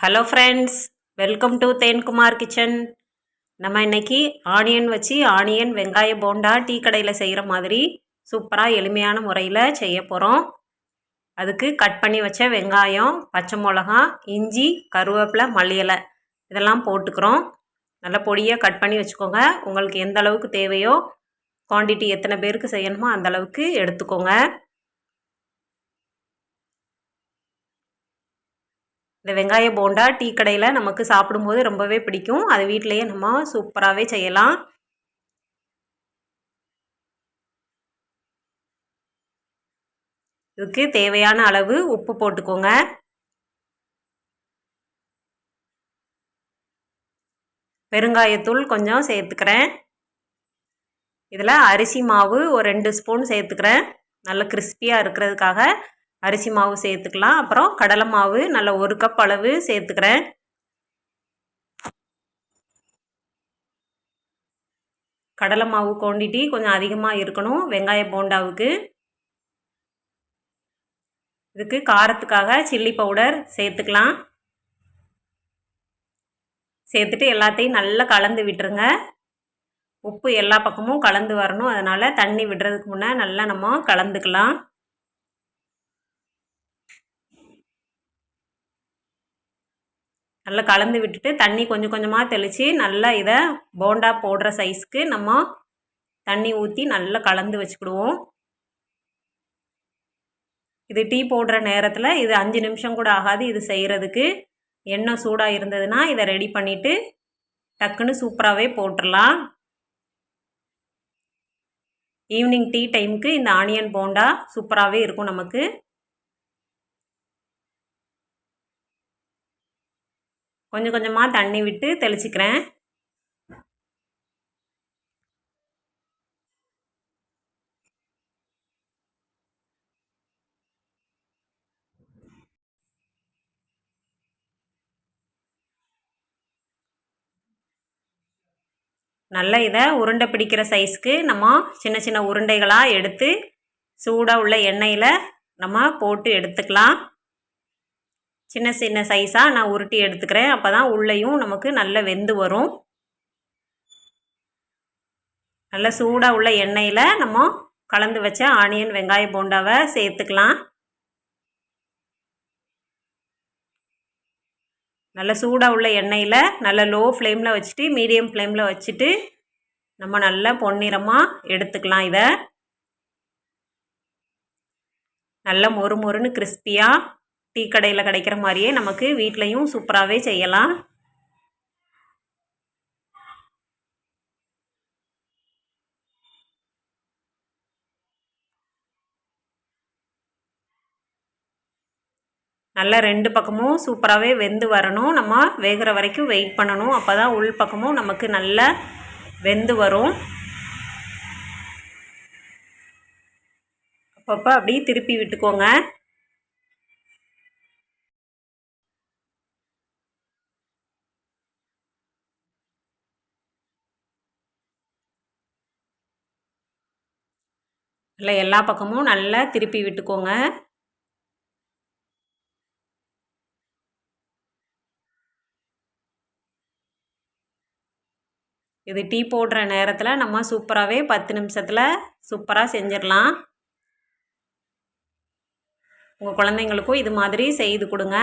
Hello friends welcome to Thenkumar kitchen நம்ம இன்னைக்கு onion வச்சு ஆனியன் வெங்காய போண்டா டீ கடையில் செய்கிற மாதிரி சூப்பராக எளிமையான முறையில் செய்ய போகிறோம் அதுக்கு கட் பண்ணி வச்ச வெங்காயம் பச்சை மிளகா இஞ்சி கருவேப்பிலை மல்லியலை இதெல்லாம் போட்டுக்கிறோம். நல்லா பொடியாக கட் பண்ணி வச்சுக்கோங்க. உங்களுக்கு எந்த அளவுக்கு தேவையோ குவான்டிட்டி எத்தனை பேருக்கு செய்யணுமோ அந்த அளவுக்கு எடுத்துக்கோங்க. இந்த வெங்காய போண்டா டீ கடையில் நமக்கு சாப்பிடும்போது ரொம்பவே பிடிக்கும். அதை வீட்டிலையே நம்ம சூப்பராகவே செய்யலாம். இதுக்கு தேவையான அளவு உப்பு போட்டுக்கோங்க. பெருங்காயத்தூள் கொஞ்சம் சேர்த்துக்கிறேன். இதில் அரிசி மாவு ஒரு ரெண்டு ஸ்பூன் சேர்த்துக்கிறேன். நல்ல கிறிஸ்பியாக இருக்கிறதுக்காக அரிசி மாவு சேர்த்துக்கலாம். அப்புறம் கடலை மாவு நல்ல ஒரு கப் அளவு சேர்த்துக்கிறேன். கடலை மாவு குவான்டிட்டி கொஞ்சம் அதிகமாக இருக்கணும். வெங்காய போண்டாவுக்கு. இதுக்கு காரத்துக்காக சில்லி பவுடர் சேர்த்துக்கலாம். சேர்த்துட்டு எல்லாத்தையும் நல்லா கலந்து விட்டுருங்க. உப்பு எல்லா பக்கமும் கலந்து வரணும். அதனால் தண்ணி விடுறதுக்கு முன்னே நல்லா நம்ம கலந்துக்கலாம். நல்லா கலந்து விட்டுட்டு தண்ணி கொஞ்சம் கொஞ்சமாக தெளித்து நல்லா இதை போண்டா போடுற சைஸ்க்கு நம்ம தண்ணி ஊற்றி நல்லா கலந்து வச்சுக்கிடுவோம். இது டீ போடுற நேரத்தில் இது அஞ்சு நிமிஷம் கூட ஆகாது இது செய்கிறதுக்கு எண்ணெய் சூடாக இருந்ததுன்னா இதை ரெடி பண்ணிவிட்டு டக்குன்னு சூப்பராகவே போட்டுடலாம். ஈவினிங் டீ டைமுக்கு இந்த ஆனியன் போண்டா சூப்பராகவே இருக்கும் நமக்கு. கொஞ்சம் கொஞ்சமாக தண்ணி விட்டு தெளிச்சிக்கிறேன். நல்ல இதை உருண்டை பிடிக்கிற சைஸ்க்கு நம்ம சின்ன சின்ன உருண்டைகளாக எடுத்து சூடாக உள்ள எண்ணெயில் நம்ம போட்டு எடுத்துக்கலாம். சின்ன சின்ன சைஸாக நான் உருட்டி எடுத்துக்கிறேன். அப்போ தான் உள்ளேயும் நமக்கு நல்ல வெந்து வரும். நல்ல சூடாக உள்ள எண்ணெயில் நம்ம கலந்து வச்ச ஆனியன் வெங்காய போண்டாவை சேர்த்துக்கலாம். நல்ல சூடாக உள்ள எண்ணெயில் நல்ல லோ ஃப்ளேமில் வச்சுட்டு மீடியம் ஃப்ளேமில் வச்சுட்டு நம்ம நல்ல பொன்னிறமாக எடுத்துக்கலாம் இதை. நல்ல மொறு மொறுன்னு கிறிஸ்பியாக டீ கடையில் கிடைக்கிற மாதிரியே நமக்கு வீட்லேயும் சூப்பராகவே செய்யலாம். நல்லா ரெண்டு பக்கமும் சூப்பராகவே வெந்து வரணும். நம்ம வேகிற வரைக்கும் வெயிட் பண்ணணும். அப்போ தான் உள் பக்கமும் நமக்கு நல்லா வெந்து வரும். அப்பப்போ அப்படியே திருப்பி விட்டுக்கோங்க. இல்லை எல்லா பக்கமும் நல்லா திருப்பி விட்டுக்கோங்க. இது டீ போடுற நேரத்தில் நம்ம சூப்பராகவே பத்து நிமிஷத்தில் சூப்பராக செஞ்சிடலாம். உங்கள் குழந்தைங்களுக்கும் இது மாதிரி செய்து கொடுங்க.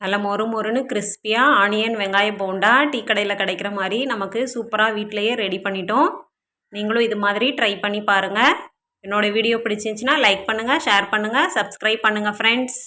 நல்ல மொறு மொறுன்னு கிறிஸ்பியாக ஆனியன் வெங்காயம் போண்டா டீ கடையில் கிடைக்கிற மாதிரி நமக்கு சூப்பராக வீட்டிலையே ரெடி பண்ணிட்டோம். நீங்களும் இது மாதிரி ட்ரை பண்ணி பாருங்கள் என்னோடய வீடியோ பிடிச்சிருந்துச்சின்னா லைக் பண்ணுங்கள் ஷேர் பண்ணுங்கள் சப்ஸ்கிரைப் பண்ணுங்கள் ஃப்ரெண்ட்ஸ்